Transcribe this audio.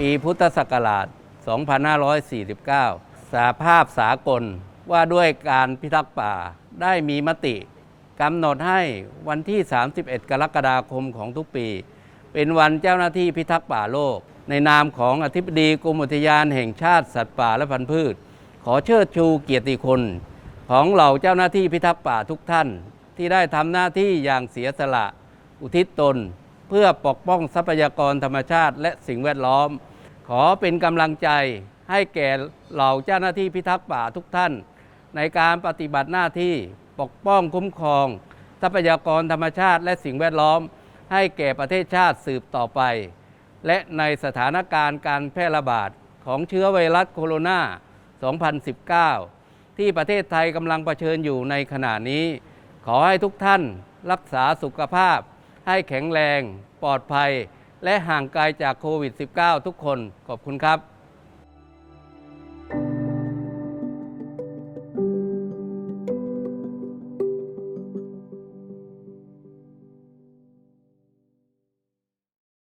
ปีพุทธศักราช 2549 สาภาพสากลว่าด้วยการพิทักษ์ป่าได้มีมติกำหนดให้วันที่ 31 กรกฎาคมของทุกปี เป็นวันเจ้าหน้าที่พิทักษ์ป่าโลก ในนามของอธิบดีกรมอุทยานแห่งชาติสัตว์ป่าและพันธุ์พืช ขอเชิดชูเกียรติคุณของเหล่าเจ้าหน้าที่พิทักษ์ป่าทุกท่าน ที่ได้ทำหน้าที่อย่างเสียสละ อุทิศตน เพื่อปกป้องทรัพยากรธรรมชาติและสิ่งแวดล้อม ขอเป็นกำลังใจให้แก่เหล่าเจ้าหน้าที่พิทักษ์ป่าทุกท่าน ในการปฏิบัติหน้าที่ปกป้องคุ้มครอง ทรัพยากรธรรมชาติและสิ่งแวดล้อม ให้แก่ประเทศชาติสืบต่อไป และในสถานการณ์การแพร่ระบาดของเชื้อไวรัสโคโรนา 2019 ที่ประเทศไทยกำลังเผชิญอยู่ในขณะนี้ ขอให้ทุกท่านรักษาสุขภาพ ให้แข็งแรง ปลอดภัย และห่างไกลจากโควิด -19 ทุกคนขอบคุณครับ